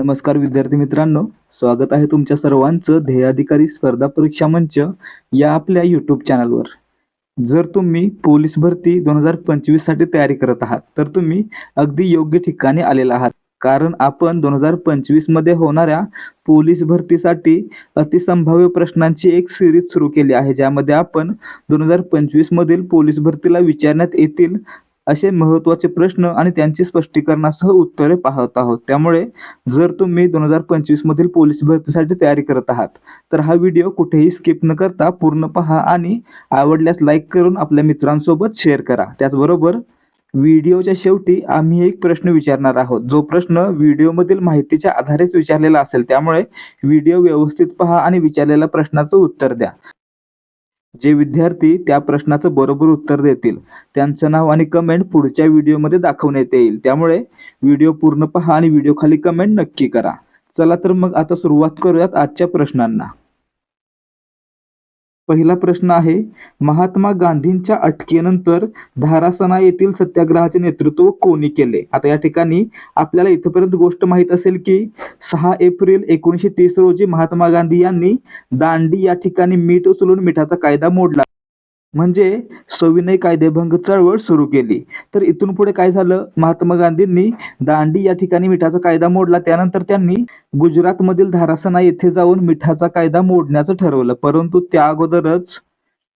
नमस्कार विद्यार्थी मित्रांनो स्वागत आहे तुमच्या सर्वांचं ध्येयाधिकारी स्पर्धा परीक्षा मंच या आपल्या यूट्यूब चॅनलवर जर तुम्ही पोलीस भरती दोन हजार पंचवीससाठी तयारी करत आहात तर तुम्ही अगदी योग्य ठिकाणी आलेला आहात. कारण आपण दोन हजार पंचवीसमध्ये होणाऱ्या पोलीस भरतीसाठी अतिसंभाव्य प्रश्नांची एक सिरीज सुरू केली आहे ज्यामध्ये आपण दोन हजार पंचवीस मधील पोलीस भरतीला विचारण्यात येतील असे महत्त्वाचे प्रश्न आणि त्यांची स्पष्टीकरणासह उत्तरे पाहत आहोत. त्यामुळे जर तुम्ही दोन हजार पंचवीस मधील पोलीस भरतीसाठी तयारी करत आहात तर हा व्हिडिओ कुठेही स्किप न करता पूर्ण पहा आणि आवडल्यास लाईक करून आपल्या मित्रांसोबत शेअर करा. त्याचबरोबर व्हिडिओच्या शेवटी आम्ही एक प्रश्न विचारणार आहोत. जो प्रश्न व्हिडिओमधील माहितीच्या आधारेच विचारलेला असेल त्यामुळे व्हिडिओ व्यवस्थित पहा आणि विचारलेल्या प्रश्नाचं उत्तर द्या. जे विद्यार्थी त्या प्रश्नाचं बरोबर उत्तर देतील त्यांचं नाव आणि कमेंट पुढच्या व्हिडिओमध्ये दाखवण्यात येईल. त्यामुळे व्हिडिओ पूर्ण पहा आणि व्हिडिओ खाली कमेंट नक्की करा. चला तर मग आता सुरुवात करूयात आजच्या प्रश्नांना. पहिला प्रश्न आहे महात्मा गांधींच्या अटकेनंतर धारासना येथील सत्याग्रहाचे नेतृत्व कोणी केले? आता या ठिकाणी आपल्याला इथपर्यंत गोष्ट माहीत असेल की सहा एप्रिल एकोणीसशे तीस रोजी महात्मा गांधी यांनी दांडी या ठिकाणी मीठ उचलून मिठाचा कायदा मोडला. म्हणजे सविनय कायदेभंग चळवळ सुरू केली. तर इथून पुढे काय झालं? महात्मा गांधींनी दांडी या ठिकाणी मिठाचा कायदा मोडला. त्यानंतर त्यांनी गुजरातमधील धारासना येथे जाऊन मिठाचा कायदा मोडण्याचं ठरवलं. परंतु त्या अगोदरच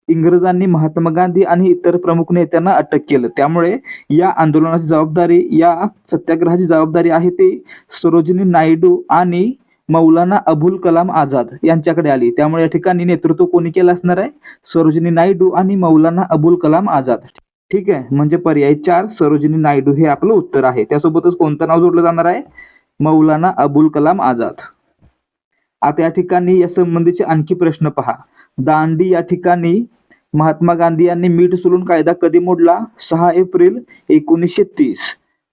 इंग्रजांनी महात्मा गांधी आणि इतर प्रमुख नेत्यांना अटक केलं. त्यामुळे या आंदोलनाची जबाबदारी या सत्याग्रहाची जबाबदारी आहे ती सरोजिनी नायडू आणि मौलाना अबुल कलाम आझाद यांच्याकडे आली. त्यामुळे या ठिकाणी नेतृत्व कोणी केलं असणार आहे? सरोजिनी नायडू आणि मौलाना अबुल कलाम आझाद. ठीक आहे? म्हणजे पर्याय चार सरोजिनी नायडू हे आपलं उत्तर आहे. त्यासोबतच कोणतं नाव जोडलं जाणार आहे? मौलाना अबुल कलाम आझाद. आता या ठिकाणी या संबंधीचे आणखी प्रश्न पहा. दांडी या ठिकाणी महात्मा गांधी यांनी मीठ सोलून कायदा कधी मोडला? सहा एप्रिल एकोणीसशे तीस.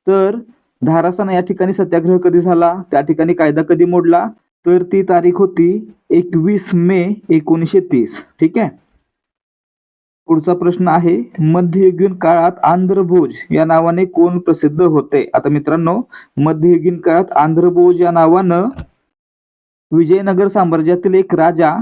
तर धारासना या ठिकाणी सत्याग्रह कधी झाला? त्या ठिकाणी कायदा कधी मोडला? तर ती तारीख होती एकवीस मे एकोणीसशे तीस. ठीक आहे? पुढचा प्रश्न आहे मध्ययुगीन काळात आंध्रभोज या नावाने कोण प्रसिद्ध होते? आता मित्रांनो मध्ययुगीन काळात आंध्रभोज या नावानं विजयनगर साम्राज्यातील एक राजा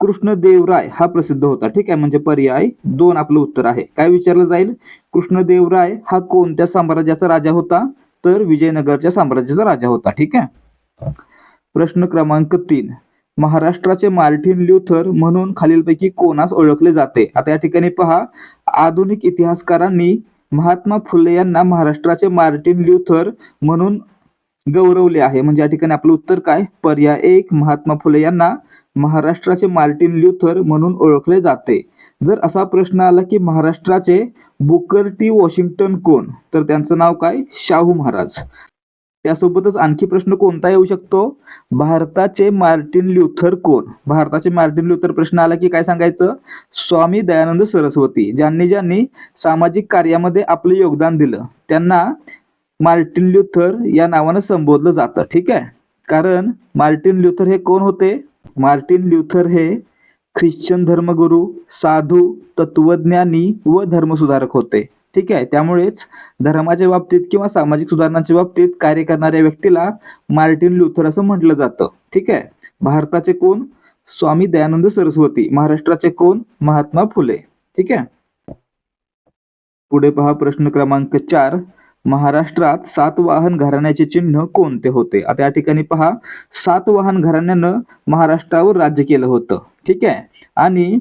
कृष्णदेवराय हा प्रसिद्ध होता. ठीक आहे? म्हणजे पर्याय दोन आपलं उत्तर आहे. काय विचारलं जाईल? कृष्णदेवराय हा कोणत्या साम्राज्याचा राजा होता? तर विजयनगरच्या साम्राज्याचा राजा होता. ठीक आहे? प्रश्न क्रमांक तीन. महाराष्ट्राचे मार्टिन ल्युथर म्हणून खालीलपैकी कोणास ओळखले जाते? आता या ठिकाणी पहा. आधुनिक इतिहासकारांनी महात्मा फुले यांना महाराष्ट्राचे मार्टिन ल्युथर म्हणून गौरवले आहे. म्हणजे या ठिकाणी आपलं उत्तर काय? पर्याय एक महात्मा फुले यांना महाराष्ट्राचे मार्टिन ल्युथर म्हणून ओळखले जाते. जर असा प्रश्न आला की महाराष्ट्राचे बुकर टी वॉशिंग्टन कोण? तर त्यांचं नाव काय? शाहू महाराज. त्यासोबतच आणखी प्रश्न कोणता येऊ शकतो? भारताचे मार्टिन ल्युथर कोण? भारताचे मार्टिन ल्युथर प्रश्न आला की काय सांगायचं? स्वामी दयानंद सरस्वती ज्यांनी ज्यांनी सामाजिक कार्यामध्ये आपलं योगदान दिलं त्यांना मार्टिन ल्युथर या नावानं संबोधलं जातं. ठीक आहे? कारण मार्टिन ल्युथर हे कोण होते? मार्टिन ल्युथर हे ख्रिश्चन धर्मगुरू साधू तत्वज्ञानी व धर्मसुधारक होते. ठीक आहे? त्यामुळेच धर्माच्या बाबतीत किंवा सामाजिक सुधारणांच्या बाबतीत कार्य करणाऱ्या व्यक्तीला मार्टिन लुथर असं म्हटलं जातं. ठीक आहे? भारताचे कोण? स्वामी दयानंद सरस्वती. महाराष्ट्राचे कोण? महात्मा फुले. ठीक आहे? पुढे पहा प्रश्न क्रमांक चार. महाराष्ट्रात सातवाहन घराण्याचे चिन्ह कोणते होते? आता या ठिकाणी पहा. सातवाहन घराण्यानं महाराष्ट्रावर राज्य केलं होतं. ठीक आहे? आणि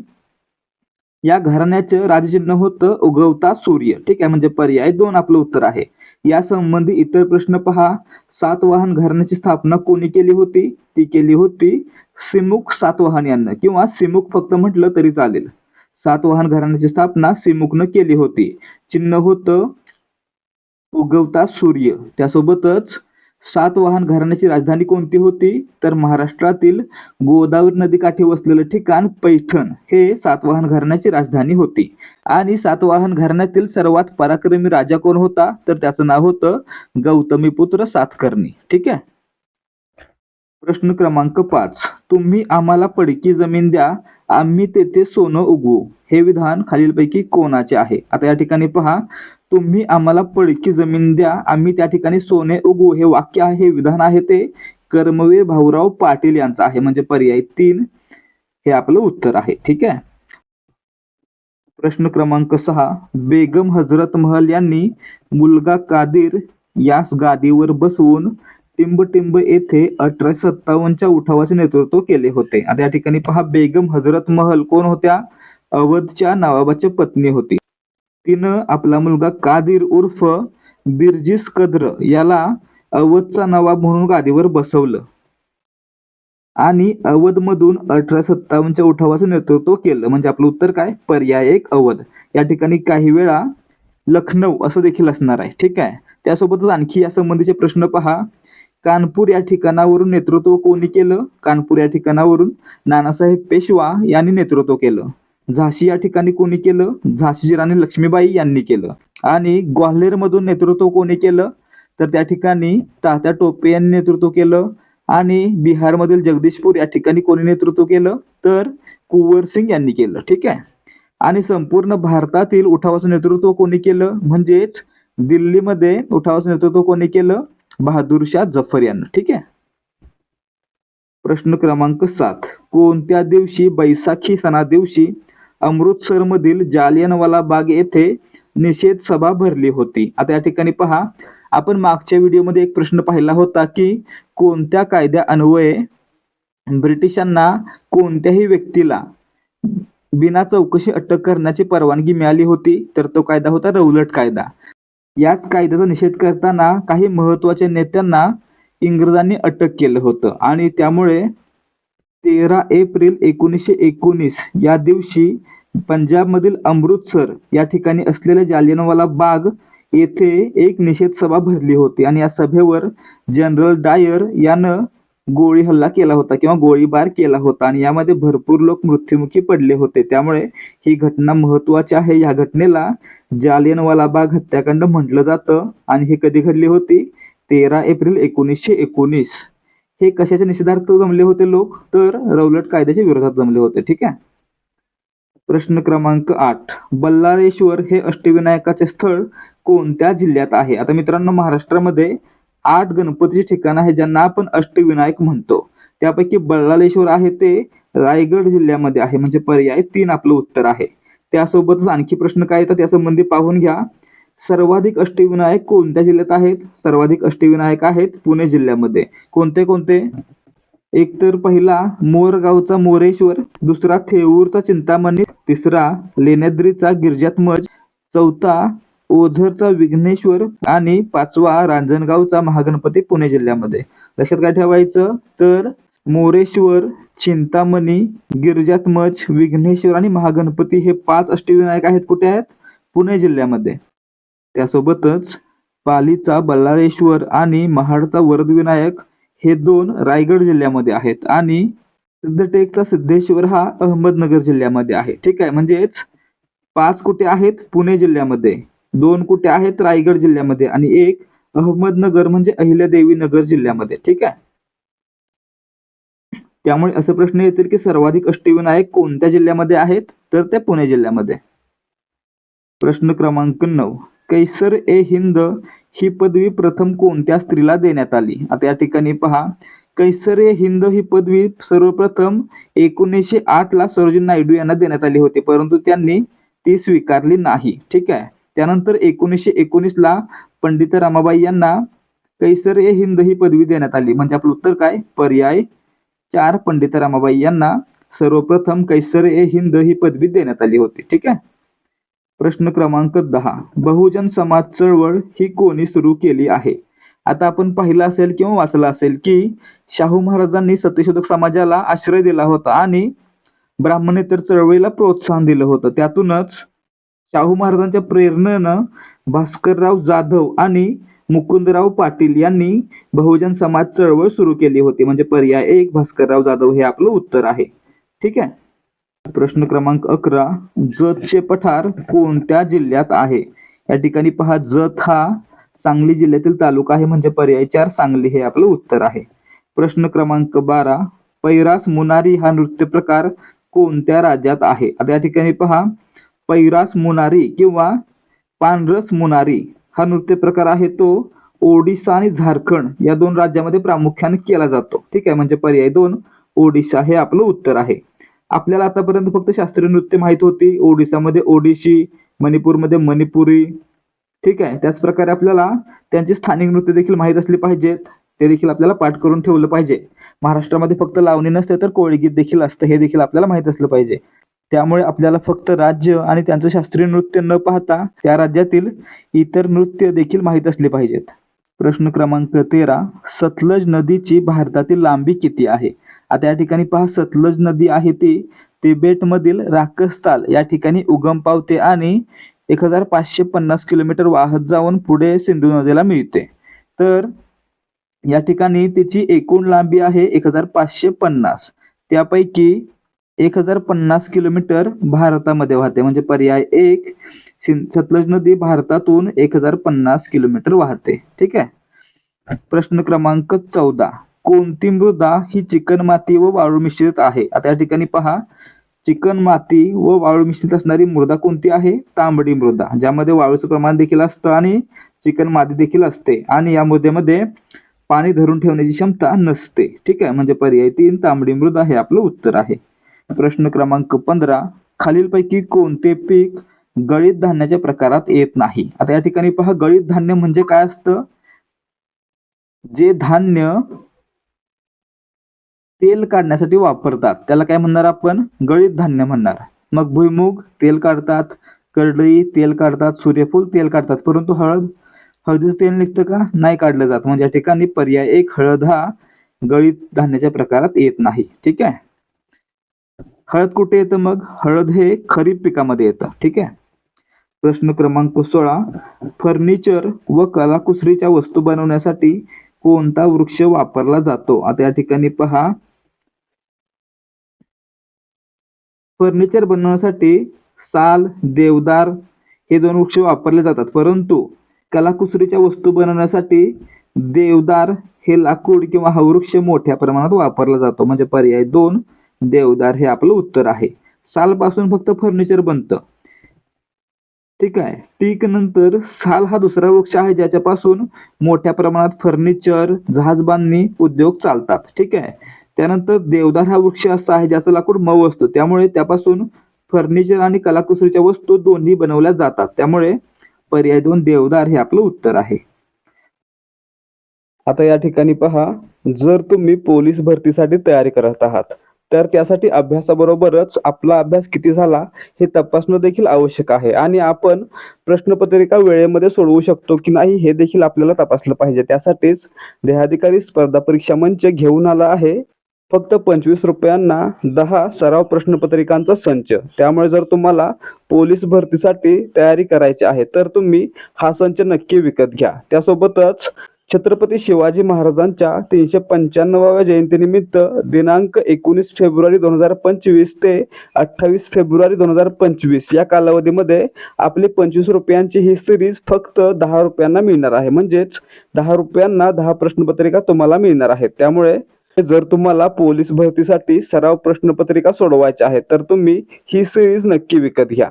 या घराण्याचं राजचिन्ह होतं उगवता सूर्य. ठीक आहे? म्हणजे पर्याय दोन आपलं उत्तर आहे. या संबंधी इतर प्रश्न पहा. सातवाहन घराण्याची स्थापना कोणी केली होती? ती केली होती सिमुख सातवाहन यांना. किंवा सिमुख फक्त म्हटलं तरी चालेल. सातवाहन घराण्याची स्थापना सिमुखनं केली होती. चिन्ह होतं उगवता सूर्य. त्यासोबतच सातवाहन घराण्याची राजधानी कोणती होती? तर महाराष्ट्रातील गोदावरी नदीकाठी वसलेलं ठिकाण पैठण. हे सातवाहन घराण्याची राजधानी होती. आणि सातवाहन घराण्यातील सर्वात पराक्रमी राजा कोण होता? तर त्याचं नाव होतं गौतमीपुत्र सातकर्णी. ठीक आहे? प्रश्न क्रमांक पाच. तुम्ही आम्हाला पडकी जमीन द्या. आम्ही तेथे सोनं उगवू. हे विधान खालीलपैकी कोणाचे आहे? आता या ठिकाणी पहा. तुम्ही आम्हाला पडकी जमीन द्या. आम्ही त्या ठिकाणी सोने उगवू. हे वाक्य आहे हे विधान आहे ते. कर्मवीर भाऊराव पाटील यांचा आहे. म्हणजे पर्याय तीन. हे आपलं उत्तर आहे. ठीक आहे? प्रश्न क्रमांक सहा. बेगम हजरत महल यांनी मुलगा कादिर यास गादीवर बसवून टिंबटिंब येथे अठराशे सत्तावन्नच्या उठावाचे नेतृत्व केले होते. आता या ठिकाणी पहा. बेगम हजरत महल कोण होत्या? अवधच्या नवाबाची पत्नी होती. तिनं आपला मुलगा कादिर उर्फ बिरजिस कद्र याला अवधचा नवाब म्हणून गादीवर बसवलं. आणि अवधमधून अठरा सत्तावन्नच्या उठावाचं नेतृत्व केलं. म्हणजे आपलं उत्तर काय? पर्याय एक अवध. या ठिकाणी काही वेळा लखनौ असं देखील असणार आहे. ठीक आहे? त्यासोबतच आणखी या संबंधीचे प्रश्न पहा. कानपूर या ठिकाणावरून नेतृत्व कोणी केलं? कानपूर या ठिकाणावरून नानासाहेब पेशवा यांनी नेतृत्व केलं. झाशी या ठिकाणी कोणी केलं? झाशीची राणी लक्ष्मीबाई यांनी केलं. आणि ग्वाल्हेरमधून नेतृत्व कोणी केलं? तर त्या ठिकाणी तात्या टोपे यांनी नेतृत्व केलं. आणि बिहारमधील जगदीशपूर या ठिकाणी कोणी नेतृत्व केलं? तर कुवर सिंग यांनी केलं. ठीक आहे? आणि संपूर्ण भारतातील उठावाचं नेतृत्व कोणी केलं? म्हणजेच दिल्लीमध्ये उठावाचं नेतृत्व कोणी केलं? बहादूरशाह जफर यांना. ठीक आहे? प्रश्न क्रमांक सात. कोणत्या दिवशी बैसाखी सणा दिवशी अमृतसरमधील जालियनवाला बाग येथे निषेध सभा भरली होती. आता या ठिकाणी पहा. आपण मागच्या व्हिडिओमध्ये एक प्रश्न पाहिला होता की कोणत्या कायद्या अन्वये ब्रिटिशांना कोणत्याही व्यक्तीला बिना चौकशी अटक करण्याची परवानगी मिळाली होती तर तो कायदा होता रौलट कायदा. याच कायद्याचा निषेध करताना काही महत्त्वाच्या नेत्यांना इंग्रजांनी अटक केलं होतं आणि त्यामुळे तेरा एप्रिल एकोणीसशे एकोणीस या दिवशी पंजाबमधील अमृतसर या ठिकाणी असलेल्या जालियनवाला बाग येथे एक निषेध सभा भरली होती. आणि या सभेवर जनरल डायर यानं गोळी हल्ला केला होता किंवा गोळीबार केला होता. आणि यामध्ये भरपूर लोक मृत्युमुखी पडले होते. त्यामुळे ही घटना महत्वाची आहे. या घटनेला जालियनवाला बाग हत्याकांड म्हटलं जातं. आणि हे कधी घडली होती? तेरा एप्रिल एकोणीसशे एकोणीस. हे कशाचे निषेधार्थ जमले होते लोक? तर रौलट कायद्याच्या विरोधात जमले होते ठीक आहे? प्रश्न क्रमांक आठ. बल्लारेश्वर हे अष्टविनायकाचे स्थळ कोणत्या जिल्ह्यात आहे? आता मित्रांनो महाराष्ट्रामध्ये आठ गणपतीचे ठिकाण आहे ज्यांना आपण अष्टविनायक म्हणतो. त्यापैकी बल्लारेश्वर आहे ते रायगड जिल्ह्यामध्ये आहे म्हणजे पर्याय तीन आपलं उत्तर आहे. त्यासोबतच आणखी प्रश्न काय येतात यासंबंधी पाहून घ्या. सर्वाधिक अष्टविनायक कोणत्या जिल्ह्यात आहेत? सर्वाधिक अष्टविनायक आहेत पुणे जिल्ह्यामध्ये. कोणते कोणते? एक तर पहिला मोरगावचा मोरेश्वर दुसरा थेऊरचा चिंतामणी तिसरा लेण्याद्रीचा गिरजात्मज चौथा ओझरचा विघ्नेश्वर आणि पाचवा रांजणगावचा महागणपती पुणे जिल्ह्यामध्ये. लक्षात काय ठेवायचं? तर मोरेश्वर चिंतामणी गिरजात्मज विघ्नेश्वर आणि महागणपती हे पाच अष्टविनायक आहेत. कुठे आहेत? पुणे जिल्ह्यामध्ये. त्यासोबतच पालीचा बल्लाळेश्वर आणि महाडचा वरदविनायक हे दोन रायगड जिल्ह्यामध्ये आहेत. आणि सिद्धटेकचा सिद्धेश्वर हा अहमदनगर जिल्ह्यामध्ये आहे. ठीक आहे म्हणजेच पाच कुठे आहेत? पुणे जिल्ह्यामध्ये. दोन कुठे आहेत? रायगड जिल्ह्यामध्ये आणि एक अहमदनगर म्हणजे अहिल्यादेवी नगर जिल्ह्यामध्ये. ठीक आहे? त्यामुळे असे प्रश्न येतील की सर्वाधिक अष्टविनायक कोणत्या जिल्ह्यामध्ये आहेत? तर ते पुणे जिल्ह्यामध्ये. प्रश्न क्रमांक नऊ. कैसर ए हिंद ही पदवी प्रथम कोणत्या स्त्रीला देण्यात आली? आता या ठिकाणी पहा. कैसर ए हिंद ही पदवी सर्वप्रथम एकोणीसशे आठ ला सरोजिनी नायडू यांना देण्यात आली होती परंतु त्यांनी ती स्वीकारली नाही. ठीक आहे? त्यानंतर एकोणीसशे एकोणीस ला पंडित रामाबाई यांना कैसर ए हिंद ही पदवी देण्यात आली. म्हणजे आपलं उत्तर काय? पर्याय चार. पंडित रामाबाई यांना सर्वप्रथम कैसर ए हिंद ही पदवी देण्यात आली होती. ठीक आहे? प्रश्न क्रमांक दहा. बहुजन समाज चळवळ ही कोणी सुरू केली आहे? आता आपण पाहिलं असेल किंवा वाचलं असेल की शाहू महाराजांनी सत्यशोधक समाजाला आश्रय दिला होता आणि ब्राह्मणेतर चळवळीला प्रोत्साहन दिलं होतं. त्यातूनच शाहू महाराजांच्या प्रेरणेनं भास्करराव जाधव आणि मुकुंदराव पाटील यांनी बहुजन समाज चळवळ सुरू केली होती. म्हणजे पर्याय एक भास्करराव जाधव हे आपलं उत्तर आहे. ठीक आहे? प्रश्न क्रमांक अकरा जतचे पठार कोणत्या जिल्ह्यात आहे? या ठिकाणी पहा जत हा सांगली जिल्ह्यातील तालुका आहे म्हणजे पर्याय चार सांगली हे आपलं उत्तर आहे. प्रश्न क्रमांक बारा पैरास मुनारी हा नृत्य प्रकार कोणत्या राज्यात आहे? आता या ठिकाणी पहा पैरास मुनारी किंवा पानरस मुनारी हा नृत्य प्रकार आहे तो ओडिशा आणि झारखंड या दोन राज्यामध्ये प्रामुख्याने केला जातो. ठीक आहे म्हणजे पर्याय दोन ओडिशा हे आपलं उत्तर आहे. आपल्याला आतापर्यंत फक्त शास्त्रीय नृत्य माहीत होती. ओडिशामध्ये ओडिशी मणिपूरमध्ये मणिपुरी. ठीक आहे. त्याच प्रकारे आपल्याला त्यांची स्थानिक नृत्य देखील माहीत असली पाहिजेत. ते देखील आपल्याला पाठ करून ठेवलं पाहिजे. महाराष्ट्रामध्ये फक्त लावणी नसते तर कोळीगीत देखील असतं. हे देखील आपल्याला माहीत असलं पाहिजे. त्यामुळे आपल्याला फक्त राज्य आणि त्यांचं शास्त्रीय नृत्य न पाहता त्या राज्यातील इतर नृत्य देखील माहीत असले पाहिजेत. प्रश्न क्रमांक तेरा. सतलज नदीची भारतातील लांबी किती आहे? आता या ठिकाणी पहा सतलज नदी आहे ती. तिबेटमधील राकस्ताल या ठिकाणी उगम पावते आणि एक हजार पाचशे पन्नास किलोमीटर वाहत जाऊन पुढे सिंधू नदीला मिळते. तर या ठिकाणी तिची एकूण लांबी आहे एक हजार पाचशे पन्नास. त्यापैकी एक हजार पन्नास किलोमीटर भारतामध्ये वाहते. म्हणजे पर्याय एक सतलज नदी भारतातून एक हजार पन्नास किलोमीटर वाहते. ठीक आहे? प्रश्न क्रमांक चौदा. कोणती मृदा ही चिकणमाती व वाळू मिश्रित आहे? आता या ठिकाणी पहा. चिकन माती व वाळू मिश्रित असणारी मृदा कोणती आहे? तांबडी मृदा ज्यामध्ये वाळूचं प्रमाण देखील असतं आणि चिकन माती देखील असते. आणि या मृदेमध्ये पाणी धरून ठेवण्याची क्षमता नसते. ठीक आहे? म्हणजे पर्याय तीन तांबडी मृदा हे आपलं उत्तर आहे. प्रश्न क्रमांक पंधरा. खालीलपैकी कोणते पीक गळीत धान्याच्या प्रकारात येत नाही? आता या ठिकाणी पहा. गळीत धान्य म्हणजे काय असतं? जे धान्य तेल काढण्यासाठी वापरतात. त्याला काय म्हणणार आपण? गळीत धान्य म्हणणार. मग भुईमुग तेल काढतात. करडई तेल काढतात. सूर्यफूल तेल काढतात. परंतु हळद हळदीचं तेल निघतं का? नाही काढलं जात. म्हणजे या ठिकाणी पर्याय एक हळद हा गळीत धान्याच्या प्रकारात येत नाही. ठीक आहे? हळद कुठे येतं मग? हळद हे खरीप पिकामध्ये येतं. ठीक आहे? प्रश्न क्रमांक सोळा. फर्निचर व कलाकुसरीच्या वस्तू बनवण्यासाठी कोणता वृक्ष वापरला जातो? आता या ठिकाणी पहा. फर्निचर बनवण्यासाठी साल देवदार हे दोन वृक्ष वापरले जातात. परंतु कलाकुसरीच्या वस्तू बनवण्यासाठी देवदार हे लाकूड किंवा हा वृक्ष मोठ्या प्रमाणात वापरला जातो. म्हणजे पर्याय दोन देवदार हे आपलं उत्तर आहे. सालपासून फक्त फर्निचर बनतं. ठीक आहे. टीक नंतर साल हा दुसरा वृक्ष आहे ज्याच्यापासून मोठ्या प्रमाणात फर्निचर जहाज बांधणी उद्योग चालतात. ठीक आहे. त्यानंतर देवदार हा वृक्ष असा आहे ज्याचं लाकूड मऊ असतं. त्यामुळे त्यापासून फर्निचर आणि कलाकुसरीच्या वस्तू दोन्ही बनवल्या जातात. त्यामुळे पर्याय दोन देवदार हे आपलं उत्तर आहे. आता या ठिकाणी पहा जर तुम्ही पोलीस भरतीसाठी तयारी करत आहात तर त्यासाठी अभ्यासाबरोबरच आपला अभ्यास किती झाला हे तपासणं देखील आवश्यक आहे. आणि आपण प्रश्नपत्रिका वेळेमध्ये सोडवू शकतो की नाही हे देखील आपल्याला तपासलं पाहिजे. त्यासाठीच देहाधिकारी स्पर्धा परीक्षा मंच घेऊन आला आहे. फक्त पंचवीस रुपयांना दहा सराव प्रश्नपत्रिकांचा संच. त्यामुळे जर तुम्हाला पोलीस भरतीसाठी तयारी करायची आहे तर तुम्ही हा संच नक्की विकत घ्या. त्यासोबतच छत्रपती शिवाजी महाराजांच्या तीनशे पंच्याण्णवाव्या जयंतीनिमित्त दिनांक एकोणीस फेब्रुवारी दोन हजार पंचवीस ते अठ्ठावीस फेब्रुवारी दोन हजार पंचवीस या कालावधीमध्ये आपली पंचवीस रुपयांची ही सिरीज फक्त दहा रुपयांना मिळणार आहे. म्हणजेच दहा रुपयांना दहा प्रश्नपत्रिका तुम्हाला मिळणार आहेत. त्यामुळे जर तुम्हाला पोलीस भरतीसाठी सराव प्रश्नपत्रिका सोडवायच्या आहेत तर तुम्ही ही सिरीज नक्की विकत घ्या.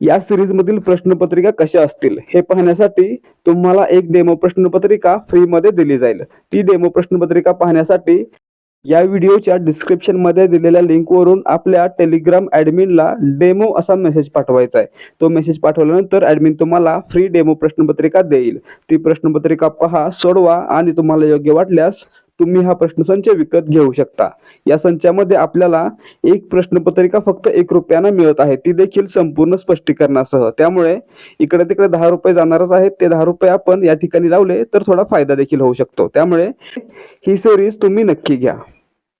या सिरीज मधील प्रश्नपत्रिका कशा असतील हे पाहण्यासाठी तुम्हाला एक डेमो प्रश्नपत्रिका फ्रीमध्ये दिली जाईल. ती डेमो प्रश्नपत्रिका पाहण्यासाठी या व्हिडिओच्या डिस्क्रिप्शनमध्ये दिलेल्या लिंकवरून आपल्या टेलिग्राम ऍडमिनला डेमो असा मेसेज पाठवायचा आहे. तो मेसेज पाठवल्यानंतर ऍडमिन तुम्हाला फ्री डेमो प्रश्नपत्रिका देईल. ती प्रश्नपत्रिका पहा सोडवा आणि तुम्हाला योग्य वाटल्यास तुम्ही हा प्रश्न संच विकत घेऊ शकता. या संचामध्ये आपल्याला एक प्रश्नपत्रिका फक्त एक रुपयानं मिळत आहे. ती देखील संपूर्ण स्पष्टीकरणासह. त्यामुळे इकडे तिकडे दहा रुपये जाणारच आहेत. ते दहा रुपये आपण या ठिकाणी लावले तर थोडा फायदा देखील होऊ शकतो. त्यामुळे ही सिरीज तुम्ही नक्की घ्या.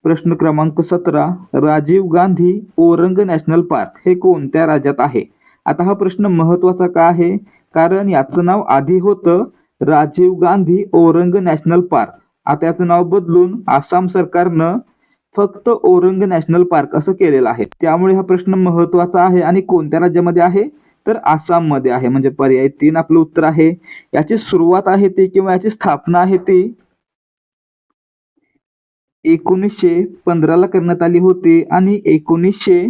प्रश्न क्रमांक सतरा राजीव गांधी ओरंग नॅशनल पार्क. हे कोणत्या राज्यात आहे. आता हा प्रश्न महत्त्वाचा का आहे? कारण याचं नाव आधी होतं राजीव गांधी ओरंग नॅशनल पार्क. आता याचं नाव बदलून आसाम सरकारनं फक्त औरंग नॅशनल पार्क असं केलेलं आहे. त्यामुळे हा प्रश्न महत्त्वाचा आहे आणि कोणत्या राज्यामध्ये आहे? तर आसाममध्ये आहे. म्हणजे पर्याय तीन आपलं उत्तर आहे. याची सुरुवात आहे ती किंवा याची स्थापना आहे ती एकोणीसशे पंधराला करण्यात आली होती आणि एकोणीसशे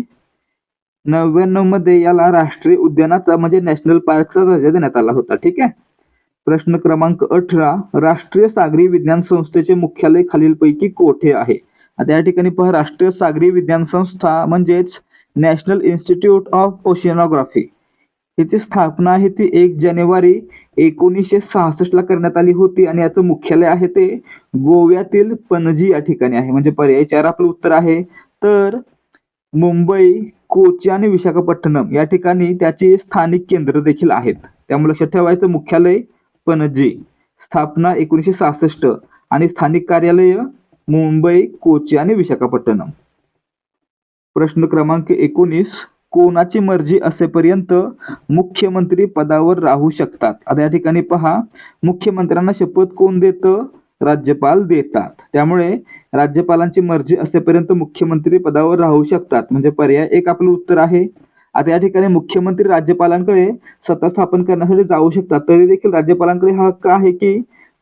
नव्याण्णवमध्ये याला राष्ट्रीय उद्यानाचा म्हणजे नॅशनल पार्कचा दर्जा देण्यात आला होता. ठीक आहे? प्रश्न क्रमांक अठरा राष्ट्रीय सागरी विज्ञान संस्थेचे मुख्यालय खालीलपैकी कोठे आहे? आता या ठिकाणी पहा राष्ट्रीय सागरी विज्ञान संस्था म्हणजेच नॅशनल इन्स्टिट्यूट ऑफ ओशियनोग्राफी याची स्थापना आहे ती एक जानेवारी एकोणीसशे सहासष्ट ला करण्यात आली होती आणि याचं मुख्यालय आहे ते गोव्यातील पणजी या ठिकाणी आहे. म्हणजे पर्याय चार आपलं उत्तर आहे. तर मुंबई कोची आणि विशाखापट्टणम या ठिकाणी त्याची स्थानिक केंद्र देखील आहेत. त्यामुळे लक्षात ठेवायचं मुख्यालय पणजी स्थापना एकोणीसशे सहासष्ट आणि स्थानिक कार्यालय मुंबई कोची आणि विशाखापट्टणम. प्रश्न क्रमांक एकोणीस कोणाची मर्जी असेपर्यंत मुख्यमंत्री पदावर राहू शकतात? आता या ठिकाणी पहा मुख्यमंत्र्यांना शपथ कोण देतं? राज्यपाल देतात. त्यामुळे राज्यपालांची मर्जी असेपर्यंत मुख्यमंत्री पदावर राहू शकतात. म्हणजे पर्याय एक आपलं उत्तर आहे. आता या ठिकाणी मुख्यमंत्री राज्यपालांकडे सत्ता स्थापन करण्यासाठी जाऊ शकतात. तरी देखील राज्यपालांकडे हा हक्क आहे की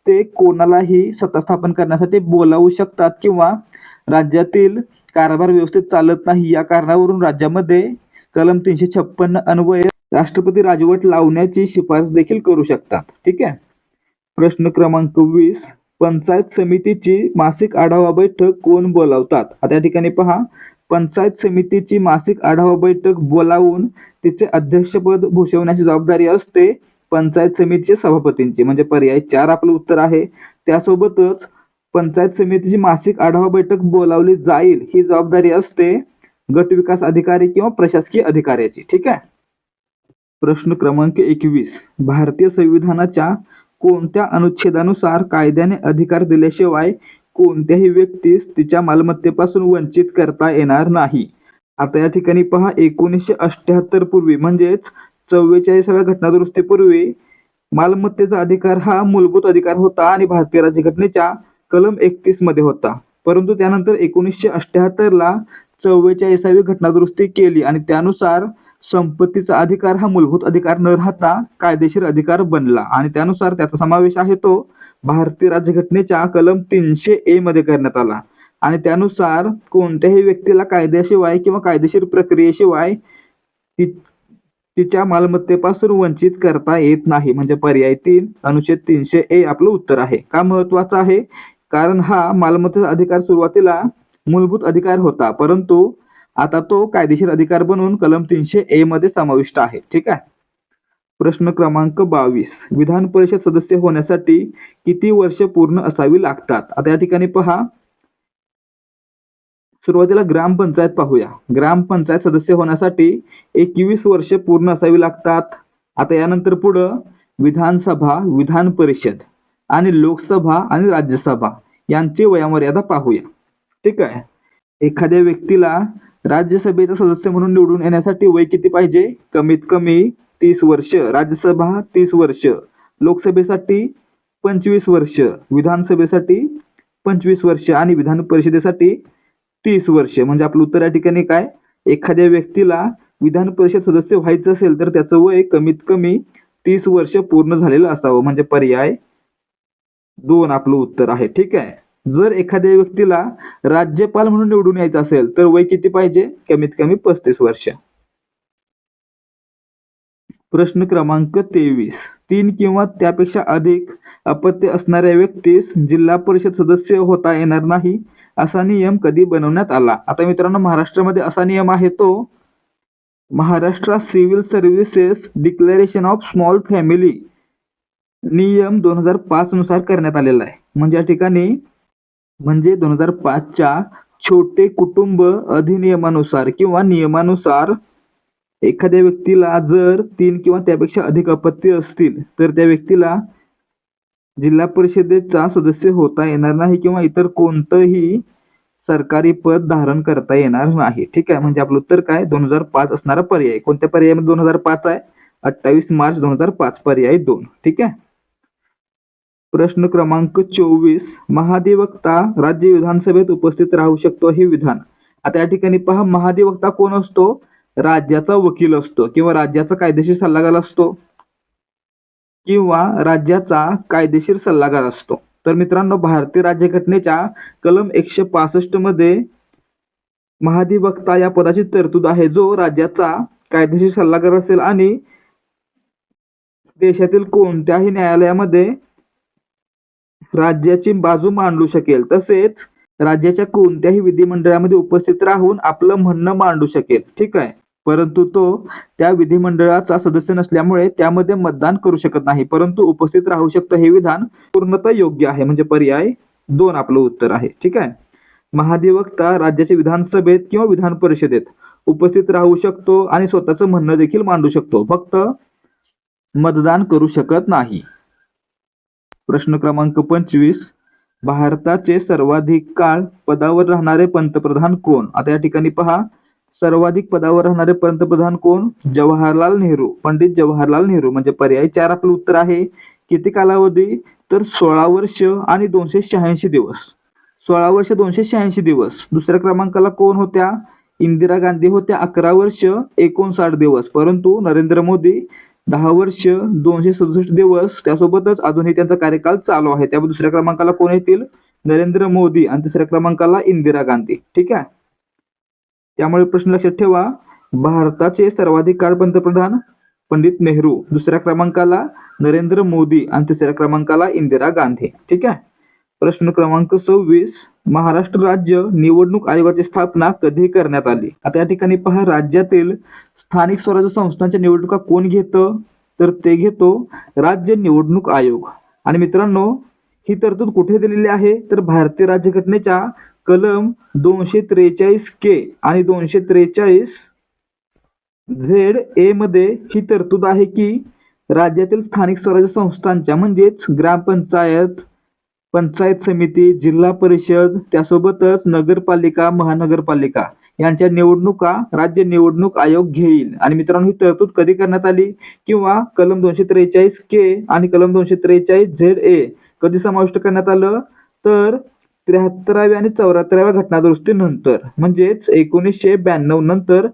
ते कोणालाही सत्ता स्थापन करण्यासाठी बोलावू शकतात किंवा राज्यातील कारभार व्यवस्थित चालत नाही. या कारणावरून राज्यामध्ये कलम तीनशे छप्पन्न अन्वये राष्ट्रपती राजवट लावण्याची शिफारस देखील करू शकतात. ठीक आहे? प्रश्न क्रमांक वीस. पंचायत समितीची मासिक आढावा बैठक कोण बोलावतात? आता या ठिकाणी पहा. पंचायत समितीची मासिक आढावा बैठक बोलावून तिचे अध्यक्षपद भूषवण्याची जबाबदारी असते. पंचायत समितीचे सभापतींची. म्हणजे पर्याय चार आपलं उत्तर आहे. त्यासोबतच पंचायत समितीची मासिक आढावा बैठक बोलावली जाईल ही जबाबदारी असते. गट विकास अधिकारी किंवा प्रशासकीय अधिकाऱ्याची. ठीक आहे? प्रश्न क्रमांक एकवीस. भारतीय संविधानाच्या कोणत्या अनुच्छेदानुसार कायद्याने अधिकार दिल्याशिवाय कोणत्याही व्यक्तीस तिच्या मालमत्तेपासून वंचित करता येणार नाही. आता या ठिकाणी पहा एकोणीसशे अठ्ठ्याहत्तर पूर्वी म्हणजेच चव्वेचाळीसाव्या घटनादुरुस्तीपूर्वी मालमत्तेचा अधिकार हा मूलभूत अधिकार होता आणि भारतीय राज्यघटनेच्या कलम एकतीसमध्ये होता. परंतु त्यानंतर एकोणीसशे अठ्ठ्याहत्तरला चव्वेचाळीसावी घटनादुरुस्ती केली आणि त्यानुसार संपत्तीचा अधिकार हा मूलभूत अधिकार न राहता कायदेशीर अधिकार बनला. आणि त्यानुसार त्याचा समावेश आहे तो भारतीय राज्यघटनेच्या कलम तीनशे ए मध्ये करण्यात आला. आणि त्यानुसार कोणत्याही व्यक्तीला कायद्याशिवाय किंवा कायदेशीर प्रक्रियेशिवाय ति- तिच्या मालमत्तेपासून वंचित करता येत नाही. म्हणजे पर्याय तीन अनुच्छेद तीनशे ए आपलं उत्तर आहे. का महत्त्वाचा आहे? कारण हा मालमत्तेचा अधिकार सुरुवातीला मूलभूत अधिकार होता. परंतु आता तो कायदेशीर अधिकार बनून कलम तीनशे ए मध्ये समाविष्ट आहे. ठीक आहे? प्रश्न क्रमांक बावीस. विधान परिषद सदस्य होण्यासाठी किती वर्ष पूर्ण असावी लागतात? आता या ठिकाणी पहा. सुरुवातीला ग्रामपंचायत पाहूया. ग्रामपंचायत सदस्य होण्यासाठी एकवीस वर्ष पूर्ण असावी लागतात. आता यानंतर पुढं विधानसभा विधान परिषद आणि लोकसभा आणि राज्यसभा यांची वयोमर्यादा पाहूया. ठीक आहे? एखाद्या व्यक्तीला राज्यसभेचा सदस्य म्हणून निवडून येण्यासाठी वय किती पाहिजे? कमीत कमी तीस वर्ष राज्यसभा तीस वर्ष लोकसभेसाठी पंचवीस वर्ष विधानसभेसाठी पंचवीस वर्ष आणि विधान परिषदेसाठी तीस वर्ष. म्हणजे आपलं उत्तर या ठिकाणी काय? एखाद्या व्यक्तीला विधान परिषद सदस्य व्हायचं असेल तर त्याचं वय कमीत कमी तीस वर्ष पूर्ण झालेलं असावं. म्हणजे पर्याय दोन आपलं उत्तर आहे. ठीक आहे? जर एखाद्या व्यक्तीला राज्यपाल म्हणून निवडून यायचं असेल तर वय किती पाहिजे? कमीत कमी पस्तीस वर्ष. प्रश्न क्रमांक तेवीस. तीन किंवा त्यापेक्षा अधिक अपत्य असणाऱ्या व्यक्तीस जिल्हा परिषद सदस्य होता येणार नाही असा नियम कधी बनवण्यात आला? आता मित्रांनो महाराष्ट्रामध्ये असा नियम आहे तो Maharashtra civil services declaration of small family नियम दोन हजार पाच नुसार करण्यात आलेला आहे. म्हणजे या ठिकाणी म्हणजे दोन हजार पाचच्या छोटे कुटुंब अधिनियमानुसार किंवा नियमानुसार एखाद्या व्यक्तीला जर तीन किंवा त्यापेक्षा अधिक अपत्य असतील तर त्या व्यक्तीला जिल्हा परिषदेचा सदस्य होता येणार नाही किंवा इतर कोणतंही सरकारी पद धारण करता येणार नाही. ठीक आहे? म्हणजे आपलं उत्तर काय? दोन हजार पाच असणारा पर्याय. कोणत्या पर्यायामध्ये दोन हजार पाच आहे? अठ्ठावीस मार्च दोन हजार पाच पर्याय दोन. ठीक आहे? प्रश्न क्रमांक चोवीस. महाधिवक्ता राज्य विधानसभेत उपस्थित राहू शकतो हे विधान. आता या ठिकाणी पहा महाधिवक्ता कोण असतो? राज्याचा वकील असतो किंवा राज्याचा कायदेशीर सल्लागार असतो किंवा राज्याचा कायदेशीर सल्लागार असतो. तर मित्रांनो भारतीय राज्यघटनेच्या कलम एकशे पासष्टमध्ये महाधिवक्ता या पदाची तरतूद आहे जो राज्याचा कायदेशीर सल्लागार असेल आणि देशातील कोणत्याही न्यायालयामध्ये राज्याची बाजू मांडू शकेल. तसेच राज्याच्या कोणत्याही विधिमंडळामध्ये उपस्थित राहून आपलं म्हणणं मांडू शकेल. ठीक आहे? परंतु तो त्या विधिमंडळाचा सदस्य नसल्यामुळे त्यामध्ये मतदान करू शकत नाही. परंतु उपस्थित राहू शकतो हे विधान पूर्णतः योग्य आहे. म्हणजे पर्याय दोन आपलं उत्तर आहे. ठीक आहे? महाधिवक्ता राज्याच्या विधानसभेत किंवा विधान परिषदेत उपस्थित राहू शकतो आणि स्वतःचं म्हणणं देखील मांडू शकतो. फक्त मतदान करू शकत नाही. प्रश्न क्रमांक पंचवीस. भारताचे सर्वाधिक काळ पदावर राहणारे पंतप्रधान कोण? आता या ठिकाणी पहा. सर्वाधिक पदावर राहणारे पंतप्रधान कोण? जवाहरलाल नेहरू. पंडित जवाहरलाल नेहरू. म्हणजे पर्याय चार आपलं उत्तर आहे. किती कालावधी? तर सोळा वर्ष आणि दोनशे शहाऐंशी दिवस. सोळा वर्ष दोनशे शहाऐंशी दिवस. दुसऱ्या क्रमांकाला कोण होत्या? इंदिरा गांधी होत्या. अकरा वर्ष एकोणसाठ दिवस. परंतु नरेंद्र मोदी दहा वर्ष दोनशे सदुसष्ट दिवस. त्यासोबतच अजूनही त्यांचा कार्यकाल चालू आहे. त्यामुळे दुसऱ्या क्रमांकाला कोण येतील? नरेंद्र मोदी. आणि तिसऱ्या क्रमांकाला इंदिरा गांधी. ठीक आहे? त्यामुळे प्रश्न लक्षात ठेवा. भारताचे सर्वाधिक काळ पंतप्रधान पंडित नेहरू दुसऱ्या क्रमांकाला नरेंद्र मोदी आणि तिसऱ्या क्रमांकाला इंदिरा गांधी. ठीक आहे? प्रश्न क्रमांक सव्वीस महाराष्ट्र राज्य निवडणूक आयोगाची स्थापना कधी करण्यात आली? आता या ठिकाणी पहा राज्यातील स्थानिक स्वराज्य संस्थांच्या निवडणुका कोण घेतं? तर ते घेतो राज्य निवडणूक आयोग. आणि मित्रांनो ही तरतूद कुठे दिलेली आहे? तर भारतीय राज्यघटनेच्या कलम दोनशे त्रेचाळीस के आणि दोनशे त्रेचाळीस झेड ए मध्ये ही तरतूद आहे की राज्यातील स्थानिक स्वराज्य संस्थांच्या म्हणजेच ग्रामपंचायत पंचायत समिती जिल्हा परिषद त्यासोबतच नगरपालिका महानगरपालिका यांच्या निवडणुका राज्य निवडणूक आयोग घेईल. आणि मित्रांनो ही तरतूद कधी करण्यात आली? किंवा कलम दोनशे त्रेचाळीस के आणि कलम दोनशे त्रेचाळीस झेड ए कधी समाविष्ट करण्यात आलं? तर त्र्याहत्तराव्या आणि चौऱ्याहत्तराव्या घटनादुरुस्तीनंतर म्हणजेच एकोणीसशे ब्याण्णव नंतर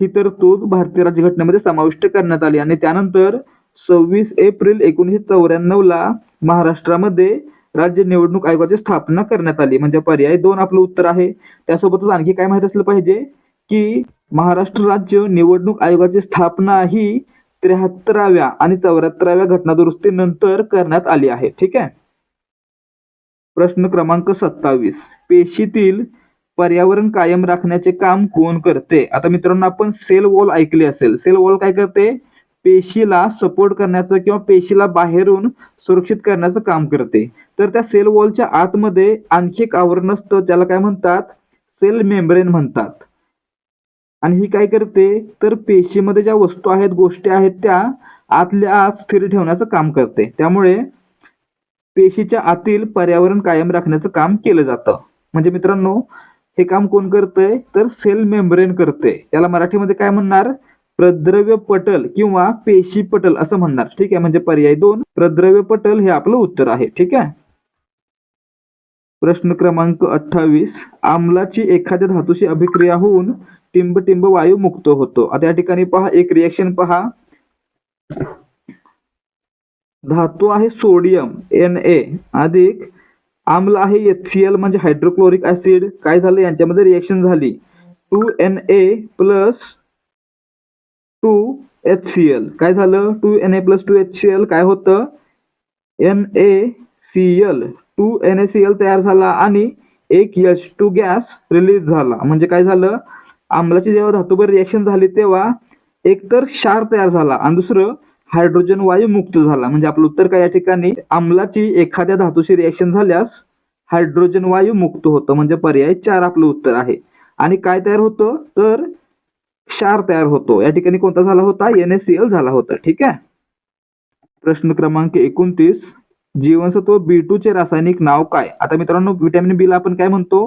ही तरतूद भारतीय राज्यघटनेमध्ये समाविष्ट करण्यात आली आणि त्यानंतर सव्वीस एप्रिल एकोणीसशे चौऱ्याण्णवला महाराष्ट्रामध्ये राज्य निवडणूक आयोगाची स्थापना करण्यात आली. म्हणजे पर्याय दोन आपलं उत्तर आहे. त्यासोबतच आणखी काय माहीत असलं पाहिजे? की महाराष्ट्र राज्य निवडणूक आयोगाची स्थापना ही त्र्याहत्तराव्या आणि चौऱ्याहत्तराव्या घटनादुरुस्तीनंतर करण्यात आली आहे. ठीक आहे? प्रश्न क्रमांक सत्तावीस. पेशीतील पर्यावरण कायम राखण्याचे काम कोण करते? आता मित्रांनो आपण सेल वॉल ऐकले असेल. सेल वॉल काय करते? पेशीला सपोर्ट करण्याचं किंवा पेशीला बाहेरून सुरक्षित करण्याचं काम करते. तर त्या सेल वॉलच्या आतमध्ये आणखी एक आवरण असतं त्याला काय म्हणतात? सेल मेम्ब्रेन म्हणतात. आणि ही काय करते? तर पेशीमध्ये ज्या वस्तू आहेत गोष्टी आहेत त्या आतल्या आत स्थिर ठेवण्याचं काम करते. त्यामुळे पेशीच्या आतील पर्यावरण कायम राखण्याचं काम केलं जातं. म्हणजे मित्रांनो हे काम कोण करतंय? तर सेल मेम्ब्रेन करते याला मराठीमध्ये काय म्हणणार? प्रद्रव्य पटल किंवा पेशी पटल असं म्हणणार. ठीक आहे? म्हणजे पर्याय दोन प्रद्रव्य पटल हे आपलं उत्तर आहे. ठीक आहे? प्रश्न क्रमांक अठ्ठावीस आम्लाची एखाद्या धातूशी अभिक्रिया होऊन टिंब टिंब वायू मुक्त होतो. आता या ठिकाणी पहा एक रिएक्शन पहा. धातू आहे सोडियम एन ए अधिक आम्ल आहे एच सी एल म्हणजे हायड्रोक्लोरिक ऍसिड काय झालं? यांच्यामध्ये रिएक्शन झाली. Two N A plus two H C L काय झालं? Two N A plus two H C L काय होतं? N A C L two N A C L तयार झाला आणि एक एच टू गॅस रिलीज झाला. म्हणजे काय झालं? आम्लाची जेव्हा धातूवर रिएक्शन झाली तेव्हा एकतर क्षार तयार झाला आणि दुसरं हायड्रोजन वायू मुक्त झाला. म्हणजे आपलं उत्तर काय या ठिकाणी? आम्लाची एखाद्या धातूशी रिएक्शन झाल्यास हायड्रोजन वायू मुक्त होतं. म्हणजे पर्याय चार आपलं उत्तर आहे. आणि काय तयार होतं? तर क्षार तयार होतो. या ठिकाणी कोणता झाला होता? एन एस सी एल झाला होता. ठीक आहे? प्रश्न क्रमांक एकोणतीस. जीवनसत्व बी टू चे रासायनिक नाव काय? आता मित्रांनो विटॅमिन बी ला आपण काय म्हणतो?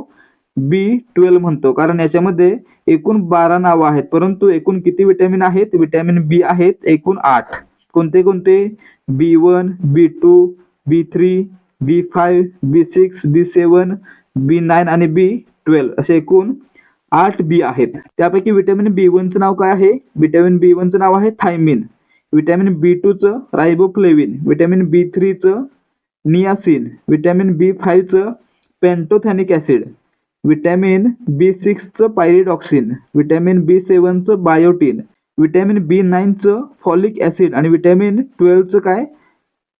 बी ट्वेल्व म्हणतो. कारण याच्यामध्ये एकूण बारा नावं आहेत. परंतु एकूण किती विटॅमिन आहेत? विटॅमिन बी आहेत एकूण आठ. कोणते कोणते? B one B two B three B five B six B seven B nine आणि बी ट्वेल्व असे एकूण आठ बी आहेत. त्यापैकी विटॅमिन बी वनचं नाव काय आहे? विटॅमिन बी वनचं नाव आहे थायमिन. विटॅमिन बी टूचं रायबोफ्लेविन विटॅमिन बी थ्रीचं नियासिन. विटॅमिन बी फाईव्हचं पेंटोथॅनिक ॲसिड. विटॅमिन बी सिक्सचं पायरिडॉक्सिन. विटॅमिन बी सेवनचं बायोटिन. विटॅमिन बी नाईनचं फॉलिक ॲसिड आणि विटॅमिन ट्वेल्वचं काय?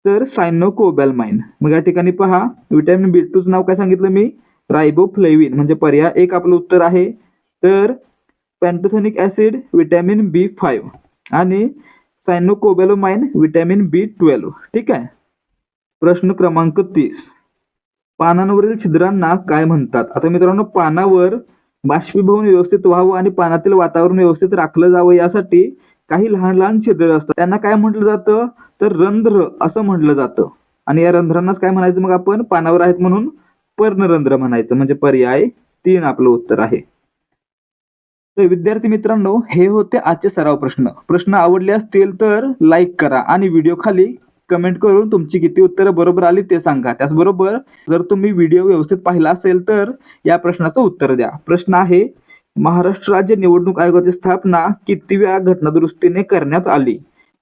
तर सायनोकोबॅलमाइन मग या ठिकाणी पहा विटॅमिन बी टूचं नाव काय सांगितलं मी? रायबोफ्लेविन म्हणजे पर्याय एक आपलं उत्तर आहे. तर pantothenic acid vitamin B five आणि सायनोकोबॅलोमाइन विटॅमिन बी ट्वेल्व ठीक आहे? प्रश्न क्रमांक तीस. पानांवरील छिद्रांना काय म्हणतात? आता मित्रांनो पानावर बाष्पीभवन व्यवस्थित व्हावं आणि पानातील वातावरण व्यवस्थित राखलं जावं यासाठी काही लहान लहान छिद्र असतात. त्यांना काय म्हटलं जातं? तर रंध्र असं म्हटलं जातं. आणि या रंध्रांनाच काय म्हणायचं? मग आपण पानावर आहेत म्हणून पर्णरंध्र म्हणायचं. म्हणजे पर्याय तीन आपलं उत्तर आहे. तर विद्यार्थी मित्रांनो हे होते आजचे सराव प्रश्न. प्रश्न आवडले असतील तर लाईक करा आणि व्हिडिओ खाली कमेंट करून तुमची किती उत्तरं बरोबर आली ते सांगा. त्याचबरोबर जर तुम्ही व्हिडिओ व्यवस्थित पाहिला असेल तर या प्रश्नाचं उत्तर द्या. प्रश्न आहे महाराष्ट्र राज्य निवडणूक आयोगाची स्थापना किती वेळा घटनादुरुस्तीने करण्यात आली?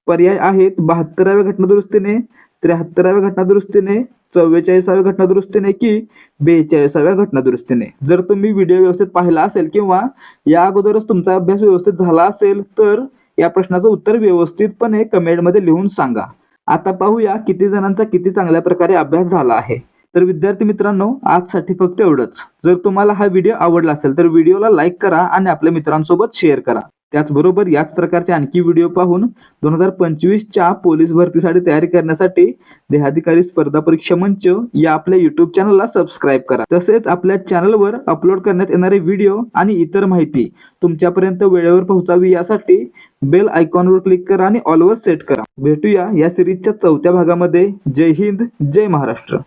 पर्याय आहेत बहात्तराव्या घटनादुरुस्तीने त्र्याहत्तराव्या घटनादुरुस्तीने चव्वेचाळीसाव्या घटनादुरुस्तीने की बेचाळीसाव्या घटनादुरुस्तीने? जर तुम्ही व्हिडिओ व्यवस्थित पाहिला असेल किंवा या अगोदरच तुमचा अभ्यास व्यवस्थित झाला असेल तर या प्रश्नाचं उत्तर व्यवस्थितपणे कमेंटमध्ये लिहून सांगा. आता पाहूया किती जणांचा किती चांगल्या प्रकारे अभ्यास झाला आहे. तर विद्यार्थी मित्रांनो आजसाठी फक्त एवढंच. जर तुम्हाला हा व्हिडिओ आवडला असेल तर व्हिडिओला लाईक करा आणि आपल्या मित्रांसोबत शेअर करा. त्याचबरोबर याच प्रकारचे आणखी व्हिडिओ पाहून दोन हजार पंचवीसच्या पोलीस भरतीसाठी तयारी करण्यासाठी देहाधिकारी स्पर्धा परीक्षा मंच या आपल्या युट्यूब चॅनलला सबस्क्राईब करा. तसेच आपल्या चॅनलवर अपलोड करण्यात येणारे व्हिडिओ आणि इतर माहिती तुमच्यापर्यंत वेळेवर पोहोचावी यासाठी बेल आयकॉनवर क्लिक करा आणि ऑलवर सेट करा. भेटूया या सिरीजच्या चौथ्या भागामध्ये. जय हिंद जय महाराष्ट्र.